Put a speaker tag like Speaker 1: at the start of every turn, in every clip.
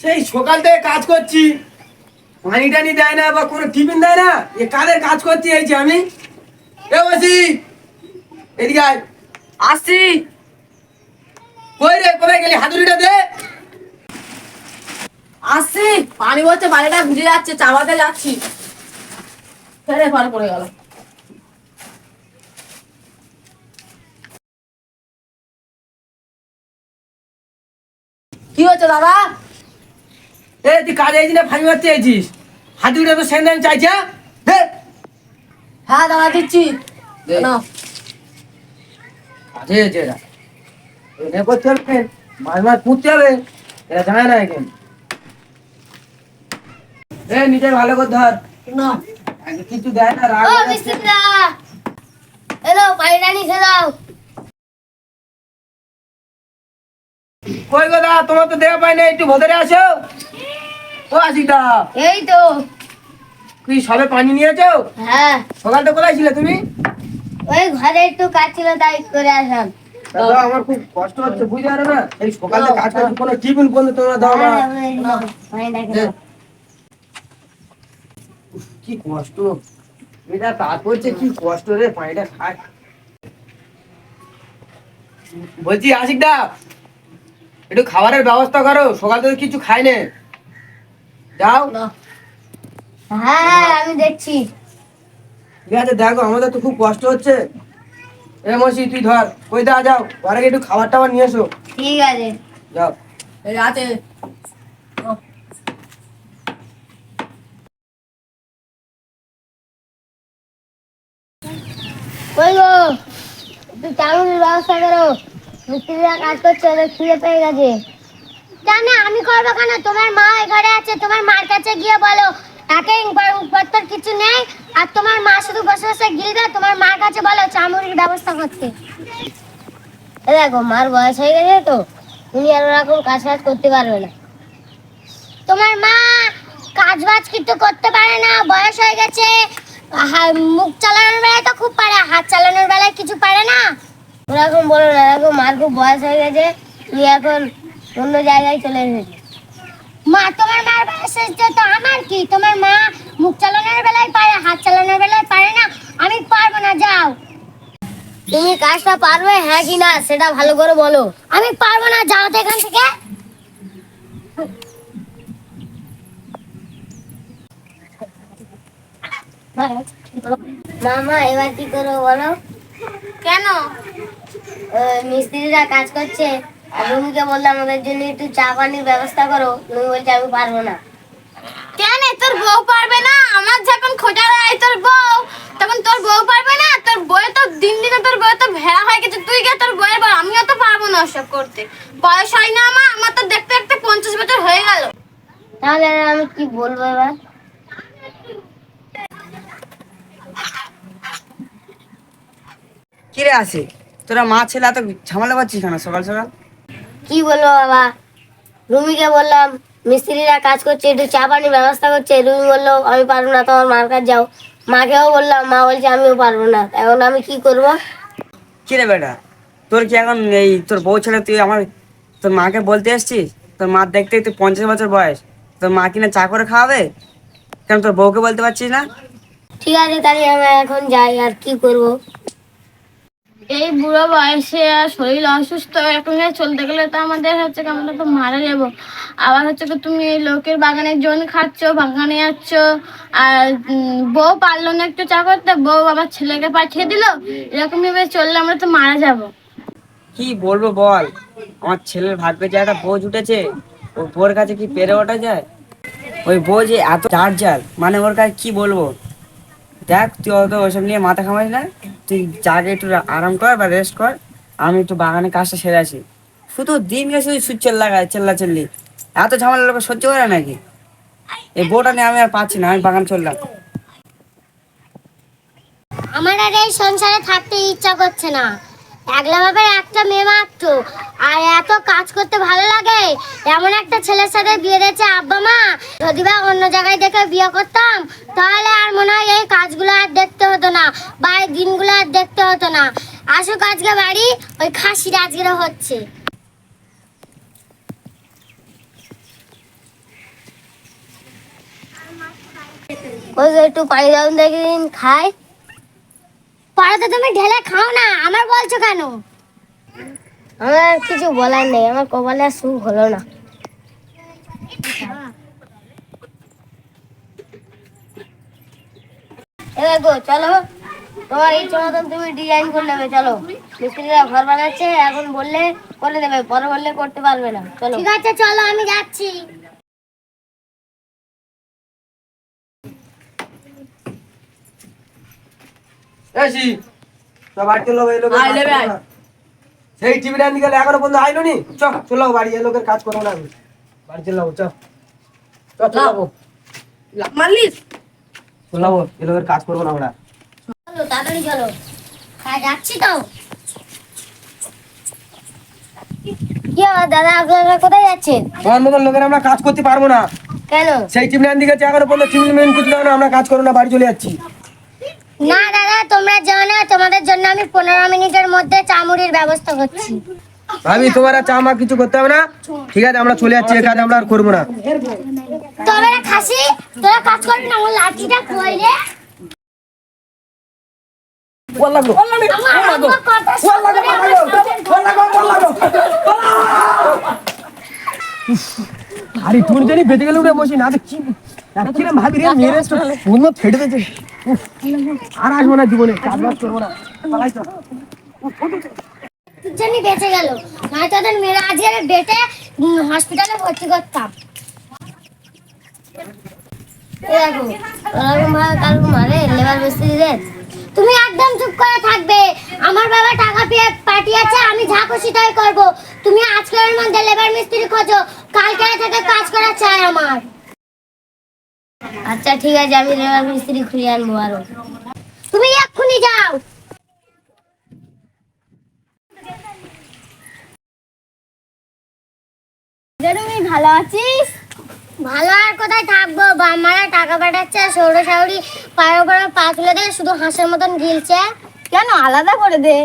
Speaker 1: সেই সকাল থেকে কাজ করছি। পানি টানি দেয় না বা কোনো টিফিন দেয় না। এ কাদের কাজ করছি এই যে আমি? এদিকে
Speaker 2: আসছি।
Speaker 1: কই রে গেলি? হাতুড়িটা দে।
Speaker 2: আসছি। পানি বলছে বাড়িটা ভিজে যাচ্ছে চাবাতে যাচ্ছি। ফেরে পড়ে গেল। কি হচ্ছে দাদা?
Speaker 1: এ তুই কাজে আইছিস না ফাঁকি মারতে আইছিস হাতুড়িটা তো সেন্দান চাইছে হ্যাঁ? দে।
Speaker 2: হ্যাঁ দাদা দিচ্ছি।
Speaker 1: কাজে এরা। এটা করতে হবে মাছ মাছ পুঁততে হবে। এরা জানে না এখানে এ নিজে ভালো করে ধর। আগে কিছু দেয় না রাগ।
Speaker 3: এলো পানিটা নিচে
Speaker 1: কই গো দা তোমার তো দেওয়া পাই না একটু ভেতরে আসো। ও আসিদা
Speaker 3: এই তো।
Speaker 1: তুই সবে পানি নিয়েছো?
Speaker 3: হ্যাঁ।
Speaker 1: সকাল তো কোথায় ছিলে তুমি?
Speaker 3: ওই ঘরে একটু কাজ ছিল তাই করে আসলাম।
Speaker 1: দাদা আমার খুব কষ্ট হচ্ছে বুঝতে পারো না? এই সকালে কাজ করছি কোনো টিফিন বন্ধ তোমরা দাও না।
Speaker 3: ওই নাও, পানিটা খেয়ে নাও।
Speaker 1: কি কষ্ট। এটা কাজ করছে কি কষ্ট রে পানিটা খায়। বলছি আশিক দা একটু খাবারের ব্যবস্থা করো সকাল থেকে কিছু খাই নে। যাও।
Speaker 3: হ্যাঁ হ্যাঁ আমি দেখছি।
Speaker 1: ঠিক আছে দেখো আমাদের তো খুব কষ্ট হচ্ছে। এ মসি তুই ধর কই দা যাও ঘরে একটু খাবার টাবার নিয়ে এসো।
Speaker 3: ঠিক আছে।
Speaker 1: যাও।
Speaker 2: নাও।
Speaker 3: কই গো? একটু চাউলের ব্যবস্থা করো। মিস্ত্রিরা কাজ করছে, ওদের খুঁজে পেয়ে গেছে। জানে, আমি করব কেন? তোমার মা ঘরে আছে, তোমার মার কাছে গিয়ে বলো। একে পত্তর কিছু নেই, আর তোমার মা শুধু বসে বসে গিলবে, তোমার মার কাছে বলো, চামড়ির ব্যবস্থা করতে। দেখো, মার বয়স হয়ে গেছে তো, তুমি আর ওরকম কাজ কাজ করতে পারবে না। তোমার মা কাজ বাজ কিন্তু করতে পারে না, বয়স হয়ে গেছে। মুখ চালানোর বেলায় তো খুব পারে, হাত চালানোর বেলায় কিছু পারে না। ওরকম বলো না দেখো মার খুব বয়স হয়ে গেছে তুই এখন অন্য জায়গায় চলে এসেছিস। মা তোমার মার বয়স হয়েছে তো আমার কি? তোমার মা মুখ চালানোর বেলায় পারে হাত চালানোর বেলায় পারে না আমি পারব না যাও। তুমি কাজটা পারবে হ্যাঁ কি না সেটা ভালো করে বলো। আমি পারব না যাও তো এখান থেকে। মামা এবার কি করব বলো? কেন? মিস্ত্রিরা কাজ করছে রুমিকে বললাম আমাদের জন্য একটু চা পানির ব্যবস্থা করো। রুমি বলছে আমি পারব না।
Speaker 4: কেন? তোর বউ পারবে না? আমার যখন খোঁজা দেয় তোর বউ তখন তোর বউ পারবে না? তোর বউ তো দিন দিনে তোর বউ তো ভেড়া হয়ে গেছে। তুই গিয়ে তোর বউয়ের বউ আমিও তো পারব না ওসব করতে। বয়স হয় না আমার আমার তো দেখতে দেখতে পঞ্চাশ বছর হয়ে গেল।
Speaker 3: তাহলে আমি কি বলব এবার?
Speaker 5: কিরে আছে তোরা মা ছেলে এত ঝামেলা পাচ্ছিস কেন সকাল সকাল?
Speaker 3: কি বলব বাবা? রুমিকে বললাম মিস্ত্রিরা কাজ করছে একটু চা পানির ব্যবস্থা করছে। রুমি বলল আমি পারব না তোমার মার কাছে যাও। মাকেও বললাম মা বলছে আমিও পারব না। এখন আমি কি করব?
Speaker 5: কিরে বেটা? তোর কি এখন এই তোর বউ ছেলে তুই আমার তোর মাকে বলতে এসছিস? তোর মা দেখতে তুই পঞ্চাশ বছর বয়স। তোর মা কিনা চা করে খাওয়াবে? কেন তোর বউকে বলতে পারছিস না?
Speaker 3: ঠিক আছে তাহলে আমি এখন যাই আর কি করব?
Speaker 4: এই বুড়ো বয়সে শরীর অসুস্থ এখন চলতে গেলে তো আমাদের হচ্ছে আমরা তো মারা যাব। আবার হচ্ছে তুমি লোকের বাগানে জন্য খাচ্ছ, বাগানে যাচ্ছ, আর বউ পারল না একটু চা করতে, বউ আবার ছেলেকে পাঠিয়ে দিল এরকম ভাবে চললে আমরা তো মারা যাব।
Speaker 5: কি বলব বল, আমার ছেলের ভাগ্যে যে একটা বোঝ উঠেছে, ও বোর কাছে কি পেরে ওঠা যায়? ওই বউ যে এত চার জাল মানে ওর কাছে কি বলব? দেখ, তুই অত ওসব নিয়ে মাথা খামাইস না? তুই জাগে একটু আরাম কর বা রেস্ট কর, আমি একটু বাগানে কাজটা সেরে আসি। শুধু দিন গেছে ওই সুচ লাগায় চেল্লা চেল্লি। এত ঝামেলা লোক সহ্য করে নাকি? এই বউটা নিয়ে আমি আর পাচ্ছি না, আমি বাগান চললাম।
Speaker 3: আমার আর এই সংসারে থাকতে ইচ্ছা করছে না। একলা বাবার একটা মেয়ে মাত্র আর এত কাজ করতে ভালো লাগে। এমন একটা ছেলের সাথে বিয়ে দিয়েছে আব্বা মা। যদি বা অন্য জায়গায় দেখে বিয়ে করতাম, তাহলে আর মনে হয় এই কাজগুলো আর দেখতে হতো না, বা এই দিনগুলো আর দেখতে হতো না। আসুক আজকে বাড়ি, ওই খাসির আজকে হচ্ছে। একটু তুমি, ঢেলে খাও না, আমার বলছো কেন? আমার আর কিছু বলার নেই আমার কপালে আর সুখ হলো না। এবার গো চলো। তোমার ইচ্ছে মতন তুমি ডিজাইন করে নেবে চলো। মিস্ত্রিরা ঘর বানাচ্ছে এখন বললে করে দেবে পরে বললে করতে পারবে না। চলো। ঠিক আছে চলো আমি যাচ্ছি।
Speaker 1: এসি লোক এই
Speaker 2: আয় লেবে।
Speaker 1: না। সেই টিভিটা নিয়ে গেলে এখনও পর্যন্ত আইলো নি? চ চলো বাড়ি এই লোকের কাজ করব না। আমি বাড়ি চলাবো চ। চলাবো
Speaker 2: লাফ মারলিস?
Speaker 1: চলাবো এই লোকের কাজ করব না আমরা।
Speaker 3: চলো তাড়াতাড়ি চলো। হ্যাঁ যাচ্ছি তো। দাদা আপনারা কোথায় যাচ্ছেন?
Speaker 1: তোমার মতন লোকের আমরা কাজ করতে পারব না।
Speaker 3: কেন?
Speaker 1: সেই টিভি আনতে গেছে এখনও পর্যন্ত মেন কিছু না আমরা কাজ করব না বাড়ি চলে যাচ্ছি।
Speaker 3: না দাদা তোমরা তোমাদের জন্য আমি পনেরো মিনিটের মধ্যে চামুড়ির ব্যবস্থা করছি।
Speaker 1: ভাবি তোমার আর চা মা কিছু করতে হবে না। ঠিক আছে আমরা চলে যাচ্ছি কাজ আমরা আর করব না।
Speaker 3: তোরা খাসি তোরা কাজ করবি না আমার লাঠিটা কই রে।
Speaker 1: লাগল
Speaker 3: শুনে
Speaker 1: বল লাগল লাগল আরে তুই জানি বেঁচে গেলে উঠে বসি না তো কি কিরম ভাবি রে, মেরে অন্য ফেটে দিয়েছে। আর আসব না জীবনে কাজ বাজ করব না। পালাই তো।
Speaker 3: জানি বেঁচে গেল। না তোদের মেয়েরা আজকে বেটে হসপিটালে ভর্তি করতাম। তুমি একদম চুপ করে থাকবে। আমার বাবা টাকা পেয়ে পাঠিয়েছে, আমি যা খুশি তাই করব। তুমি আজকের মধ্যে লেবার মিস্ত্রি খোঁজো। কালকে থেকে কাজ করা চাই আমার। আচ্ছা ঠিক আছে, আমি লেবার মিস্ত্রি খুঁজে আনব আরও। তুমি এক্ষুনি যাও।
Speaker 4: তুমি ভালো আছিস?
Speaker 3: ভালো আর কোথায় থাকব? বাম্মারা টাকা পাঠাচ্ছে সৌর শাউরি পায়ের উপরে পা তুলে দেয় শুধু হাঁসের মতন গিলছে
Speaker 4: কেন? আলাদা করে দে।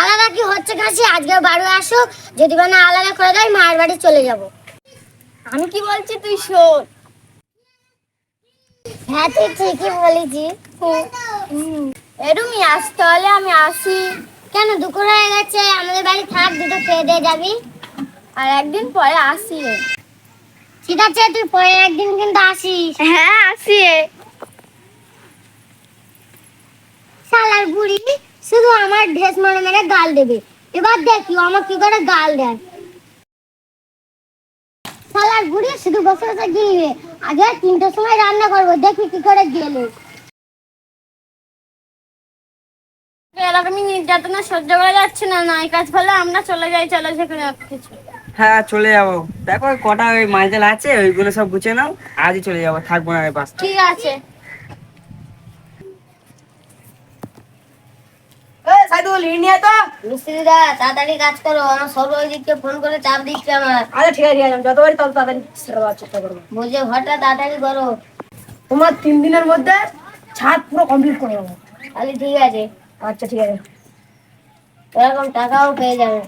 Speaker 3: আলাদা কি হচ্ছে কাছে আজকে বাড়ি আসুক যদি বা না আলাদা করে দেয় মায়ের বাড়ি চলে যাব।
Speaker 4: আমি কি বলছি তুই শোন।
Speaker 3: হ্যাঁ তুই ঠিকই বলেছি।
Speaker 4: এরুমি আস তাহলে আমি আসি।
Speaker 3: কেন? দুপুর হয়ে গেছে আমাদের বাড়ি থাক দুটো খেয়ে দিয়ে যাবি।
Speaker 4: আর একদিন পরে আসি
Speaker 3: ঠিক আছে তুই পরে একদিন কিন্তু আসিস।
Speaker 4: হ্যাঁ আসি।
Speaker 3: শালার বুড়ি। শুধু আমার ড্রেস মেরে মেরে গাল দেবে। এবার দেখি ও আমার কি করে গাল দেয়। শালার বুড়ি শুধু বসে বসে গিলবে আগে তিনটার সময় রান্না করব দেখি কি করে গেলে।
Speaker 4: এরকমই নির্যাতনা সহ্য করা যাচ্ছে না নাই কাজ ফলে আমরা চলে যাই চলে যেখানে কিছু।
Speaker 5: হ্যাঁ চলে যাব। দেখো কটা ওই মাইজেল আছে ওইগুলো সব গুছিয়ে নাও আজই চলে যাব থাকব না বাস
Speaker 4: ঠিক আছে।
Speaker 2: সাইদুল হিট নিয়ে তো।
Speaker 3: মিস্ত্রিরা তাড়াতাড়ি কাজ করো আমার সর্ব ফোন করে চাপ দিচ্ছে আমার।
Speaker 2: আচ্ছা ঠিক আছে ঠিক আছে আমি যতবারই তত তাড়াতাড়ি সেরকম চেষ্টা করব।
Speaker 3: বলছে ঘরটা তাড়াতাড়ি করো।
Speaker 2: তোমার তিন দিনের মধ্যে ছাদ পুরো কমপ্লিট করে দেবো।
Speaker 3: তাহলে ঠিক আছে।
Speaker 2: আচ্ছা ঠিক আছে।
Speaker 3: এরকম টাকাও পেয়ে যাবে।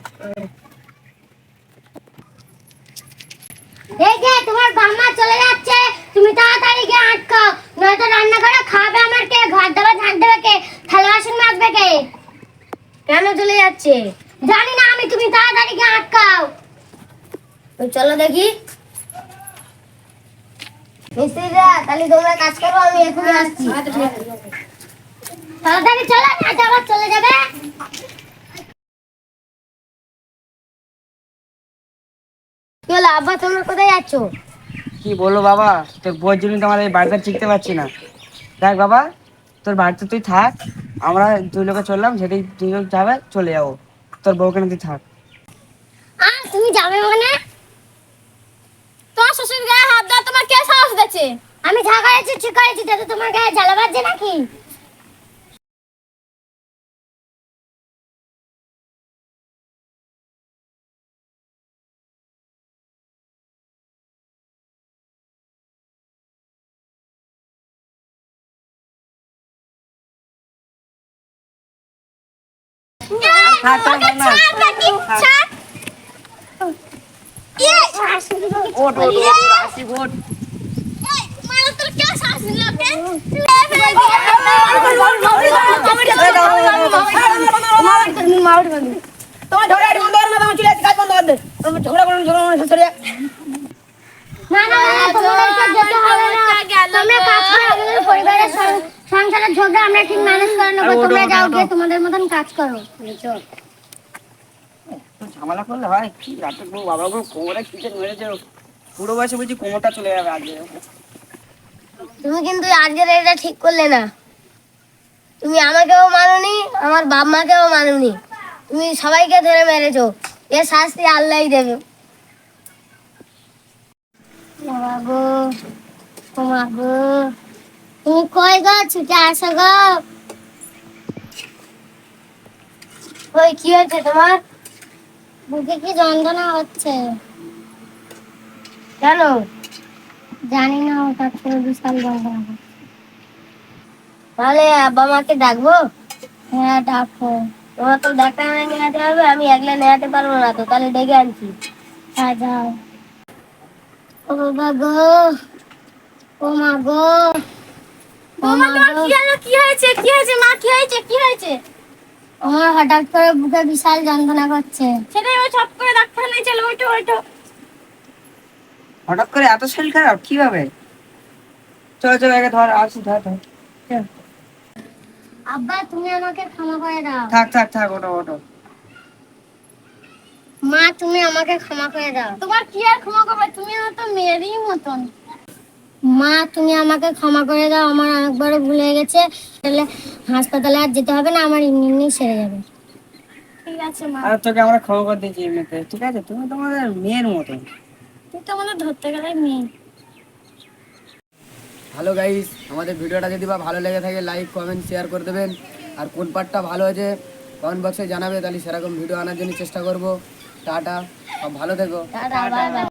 Speaker 3: এই যে তোমার বাম্মা চলে যাচ্ছে। তুমি তাড়াতাড়ি গিয়ে আটকাও। নয়তো রান্না করে খাবে আমার কে ঘর দেবে ঝাঁট দেবে কে থালা বাসন মাজবে কে? কেন চলে যাচ্ছে? জানি না আমি, তুমি তাড়াতাড়ি গিয়ে আটকাও। তো চলো দেখি। মিস্ত্রিরা, তাহলে তোমরা কাজ করো, আমি এখনই আসছি। তাড়াতাড়ি চলো, না আবার চলে যাবে। কি হলো, আব্বা, তোমরা কোথায় যাচ্ছ?
Speaker 5: কি বলব বাবা, তোর বউর জন্য তো আমার এই বাড়িতে চিনতে পারছি না। দেখ বাবা তোর বাড়িতে তুই থাক, আমরা দুই লোকে চললাম সেটি দুই লোক যাবে চলে যাব। তোর বউকে তুই থাক।
Speaker 3: আর তুমি যাবে মানে?
Speaker 4: তোমার শ্বশুর গায়ে হাত দেওয়া তোমার কে সাহস দিচ্ছে
Speaker 3: আমি যা করেছি ঠিক করেছি তোমার গায়ে জ্বালা বাজছে নাকি?
Speaker 5: থাক থাক না ওট ওট ওট আসি ওট
Speaker 4: মারো তোর কে শ্বাস নিল কে
Speaker 2: তোমার ঝগড়া আটি বন্ধ করো না তোমার চলে আসছে কাজ বন্ধ করে দে তোমার ঝগড়া করো না, ঝগড়া করো না, সরে যা।
Speaker 3: না না না তোমাদেরকে যেতে হবে না তোমরা কাজ করো আমাদের পরিবারের আমরা ঠিক ম্যানেজ করে নেব। তোমরা যাও গিয়ে তোমাদের মতন কাজ করো।
Speaker 5: ঝামেলা করলে হয় কি রাতে বউ বাবা কোমরে মেরেছে পুরো বয়সে বলছি কোমরটা চলে যাবে আজকে
Speaker 3: তুমি কিন্তু আজকের এটা ঠিক করলে না। তুমি আমাকেও মানোনি আমার বাপ মাকেও মানোনি। তুমি সবাইকে ধরে মেরেছো। এর শাস্তি আল্লাহই দেবে। বাবা গো মা গো। তুমি কই গো ছুটে আসো গো। ওই কি হয়েছে তোমার? বুকে কি যন্ত্রণা হচ্ছে? কেন? জানি না হঠাৎ করে বিশাল যন্ত্রণা। তাহলে আব্বা মাকে ডাকবো? হ্যাঁ ডাকবো। তোমার তো ডাক্তার নিয়ে যেতে হবে আমি একলা নেওয়াতে পারব না তো তাহলে ডেকে আনছি। হ্যাঁ যাও। ও বাবা গো ও মা গো। ও মা গো
Speaker 4: কি হলো? কি হয়েছে? কি হয়েছে? মা কি হয়েছে? কি হয়েছে?
Speaker 3: আমার হঠাৎ করে বুকে বিশাল যন্ত্রণা করছে।
Speaker 4: সেটাই ওই ছপ করে ডাক্তার নিয়ে চলো ওইটো ওইটো।
Speaker 5: হঠাৎ করে এত শরীর খারাপ কীভাবে? চলো চলো আগে ধর আসি ধর ধর।
Speaker 3: আব্বা তুমি আমাকে ক্ষমা করে দাও।
Speaker 5: থাক থাক থাক ওটো ওটো
Speaker 3: মা তুমি আমাকে ক্ষমা করে দাও।
Speaker 4: তোমার কি আর ক্ষমা করবে? তুমি আমার তো মেয়েরই মতন।
Speaker 3: মা তুমি আমাকে ক্ষমা করে দাও আমার অনেকবার ভুল হয়ে গেছে। তাহলে হাসপাতালে আর যেতে হবে না আমার এমনি এমনি সেরে যাবে।
Speaker 4: ঠিক আছে মা।
Speaker 5: আর তোকে আমরা ক্ষমা করে দিয়েছি এমনিতে। ঠিক আছে তুমি তোমাদের মেয়ের মতন।
Speaker 4: তুই তো আমাদের ধরতে গেলে মেয়ে।
Speaker 1: হ্যালো গাইস আমাদের ভিডিওটা যদি বা ভালো লেগে থাকে লাইক কমেন্ট শেয়ার করে দেবেন। আর কোন পার্টটা ভালো হয়েছে কমেন্ট বক্সে জানাবে তাহলে সেরকম ভিডিও আনার জন্য চেষ্টা করব। টাটা সব ভালো থেকো।
Speaker 3: Tata bye bye.